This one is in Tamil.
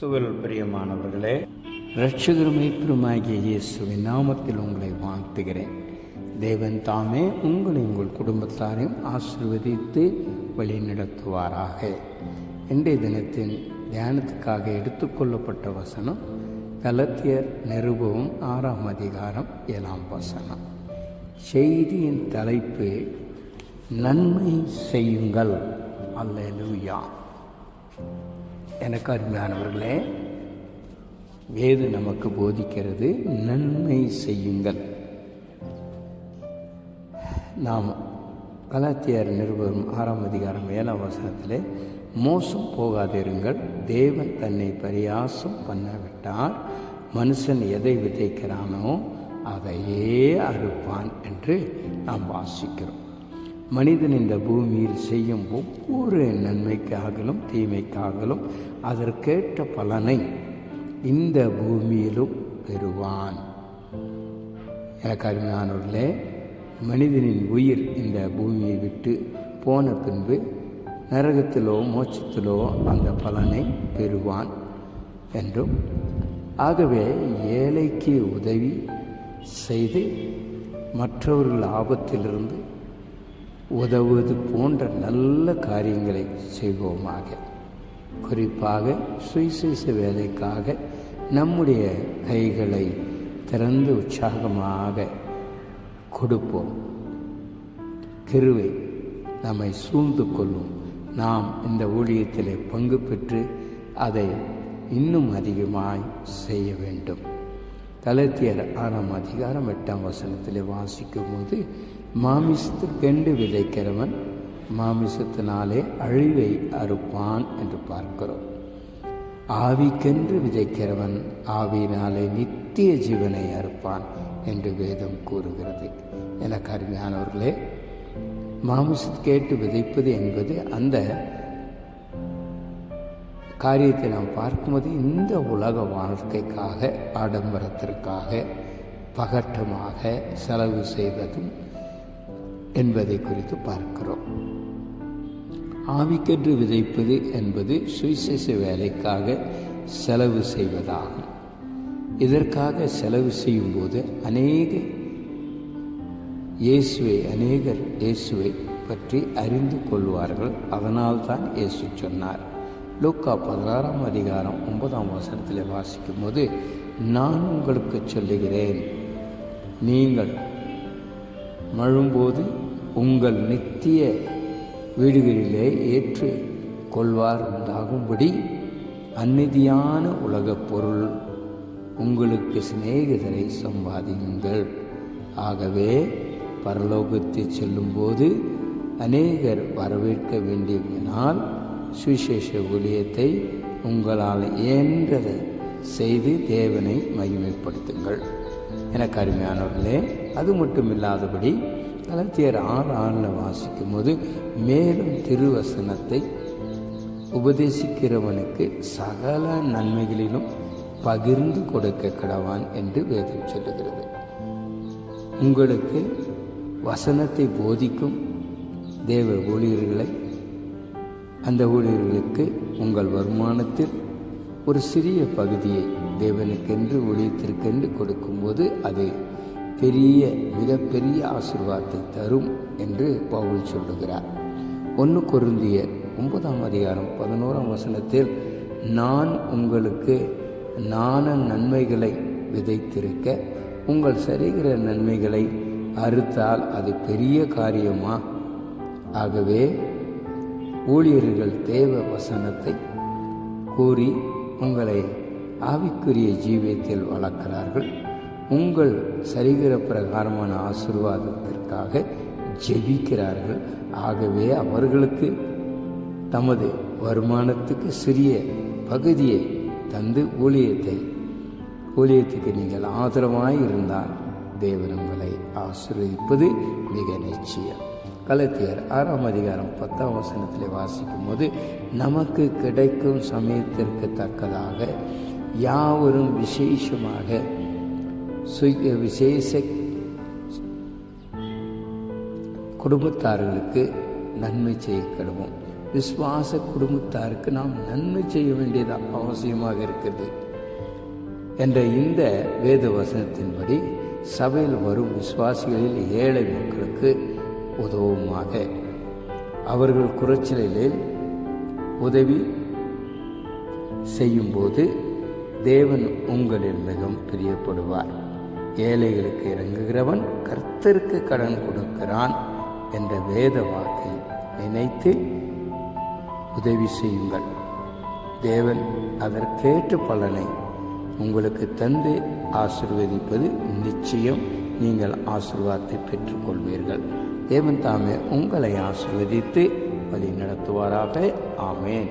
கிறிஸ்துவல் பிரியமானவர்களே ரட்சகருமை பெருமாகிய இயேசுவின் நாமத்தில் உங்களை வாழ்த்துகிறேன். தேவன் தாமே உங்களை உங்கள் குடும்பத்தாரையும் ஆசீர்வதித்து வழிநடத்துவாராக. இன்றைய தினத்தின் தியானத்துக்காக எடுத்துக்கொள்ளப்பட்ட வசனம் கலத்தியர் நிருபவும் ஆறாம் அதிகாரம் ஏழாம் வசனம். செய்தியின் தலைப்பு நன்மை செய்யுங்கள். அல்லேலூயா. எனக்கு அருமையானவர்களே வேது நமக்கு போதிக்கிறது நன்மை செய்யுங்கள். நாம் கலாத்தியார் நிருபரும் ஆறாம் அதிகாரம் ஏழாம் வசனத்திலே மோசம் போகாதிருங்கள் தேவன் தன்னை பரியாசம் பண்ணவிட்டார் மனுஷன் எதை விதைக்கிறானோ அதையே அறுப்பான் என்று நாம் வாசிக்கிறோம். மனிதன் இந்த பூமியில் செய்யும் ஒவ்வொரு நன்மைக்காகலும் தீமைக்காகலும் அதற்கேற்ற பலனை இந்த பூமியிலும் பெறுவான். எனக்கு அருமையானவர்களே மனிதனின் உயிர் இந்த பூமியை விட்டு போன பின்பு நரகத்திலோ மோட்சத்திலோ அந்த பலனை பெறுவான் என்றும் ஆகவே ஏழைக்கு உதவி செய்து மற்றவர்கள் ஆபத்திலிருந்து உதவுவது போன்ற நல்ல காரியங்களை செய்வோமாக. குறிப்பாக சுயசேஷ வேலைக்காக நம்முடைய கைகளை திறந்து உற்சாகமாக கொடுப்போம். கிருவை நம்மை சூழ்ந்து கொள்ளும். நாம் இந்த ஊழியத்திலே பங்கு பெற்று அதை இன்னும் அதிகமாய் செய்ய வேண்டும். தலத்தியர் ஆறாம் அதிகாரம் எட்டாம் வசனத்தில் வாசிக்கும் போது மாமிசத்துக்கெண்டு விதைக்கிறவன் மாமிசத்தினாலே அழிவை அறுப்பான் என்று பார்க்கிறோம். ஆவிக்கென்று விதைக்கிறவன் ஆவியினாலே நித்திய ஜீவனை அறுப்பான் என்று வேதம் கூறுகிறது. எனக்கு அருமையானவர்களே மாமிசத்துக்கேட்டு விதைப்பது என்பது அந்த காரியத்தை நாம் பார்க்கும்போது இந்த உலக வாழ்க்கைக்காக ஆடம்பரத்திற்காக பகட்டமாக செலவு செய்வதும் என்பதை குறித்து பார்க்கிறோம். ஆவிக்கென்று விதைப்பது என்பது சுவிசேஷ வேலைக்காக செலவு செய்வதாகும். இதற்காக செலவு செய்யும்போது அநேக இயேசுவை அநேகர் இயேசுவை பற்றி அறிந்து கொள்வார்கள். அதனால்தான் இயேசு சொன்னார். லூக்கா பதினாறாம் அதிகாரம் ஒன்பதாம் வசனத்தில் வாசிக்கும் போது நான் உங்களுக்கு சொல்லுகிறேன். நீங்கள் மழும்போது உங்கள் நித்திய வீடுகளிலே ஏற்று கொள்வார் உண்டாகும்படி அந்நிதியான உலகப் பொருள் உங்களுக்கு சிநேகிதரை சம்பாதியுங்கள். ஆகவே பரலோகத்தில் செல்லும்போது அநேகர் வரவேற்க வேண்டியதனால் சுவிசேஷ ஊழியத்தை உங்களால் இயன்றதை செய்து தேவனை மகிமைப்படுத்துங்கள். எனக்கு அருமையானவர்களே அது மட்டும் இல்லாதபடி கலத்தியர் ஆறு ஆறில் வாசிக்கும் போது மேலும் திருவசனத்தை உபதேசிக்கிறவனுக்கு சகல நன்மைகளிலும் பகிர்ந்து கொடுக்க கடவான் என்று வேதம் சொல்லுகிறது. உங்களுக்கு வசனத்தை போதிக்கும் தேவ ஊழியர்களை அந்த ஊழியர்களுக்கு உங்கள் வருமானத்தில் ஒரு சிறிய பகுதியை தேவனுக்கென்று ஊழியத்திற்கென்று கொடுக்கும்போது அது பெரிய மிகப்பெரிய ஆசிர்வாதத்தை தரும் என்று பவுல் சொல்லுகிறார். ஒன்று கொருந்திய ஒன்பதாம் அதிகாரம் பதினோராம் வசனத்தில் நான் உங்களுக்கு நான நன்மைகளை விதைத்திருக்க உங்கள் சரிகிற நன்மைகளை அறுத்தால் அது பெரிய காரியமா? ஆகவே ஊழியர்கள் தேவ வசனத்தை கூறி உங்களை ஆவிக்குரிய ஜீவியத்தில் வளர்க்கிறார்கள். உங்கள் சரிகிற பிரகாரமான ஆசிர்வாதத்திற்காக ஜெபிக்கிறார்கள். ஆகவே அவர்களுக்கு தமது வருமானத்துக்கு சிறிய பகுதியை தந்து ஊழியத்தை ஊழியத்துக்கு நீங்கள் ஆதரவாய் இருந்தால் தேவன் உங்களை மிக நிச்சயம். கலத்தியர் ஆறாம் அதிகாரம் பத்தாம் வசனத்தில் வாசிக்கும் போது நமக்கு கிடைக்கும் சமயத்திற்கு தக்கதாக யாவரும் விசேஷமாக விசேஷ குடும்பத்தார்களுக்கு நன்மை செய்ய கடுவோம் விஸ்வாச குடும்பத்தாருக்கு நாம் நன்மை செய்ய வேண்டியது அவசியமாக இருக்கிறது. என்ற இந்த வேத வசனத்தின்படி சபையில் வரும் விசுவாசிகளில் ஏழை மக்களுக்கு உதவுமாக. அவர்கள் குறைச்சலில் உதவி செய்யும்போது தேவன் உங்களில் மிகவும் பிரியப்படுவார். ஏழைகளுக்கு இறங்குகிறவன் கர்த்தருக்கு கடன் கொடுக்கிறான் என்ற வேத வாக்கை நினைத்து உதவி செய்யுங்கள். தேவன் அதற்கேற்ற பலனை உங்களுக்கு தந்து ஆசிர்வதிப்பது நிச்சயம். நீங்கள் ஆசிர்வாதத்தை பெற்றுக்கொள்வீர்கள். தேவன் தாமே உங்களை ஆசிர்வதித்து வழி நடத்துவாராக. ஆமேன்.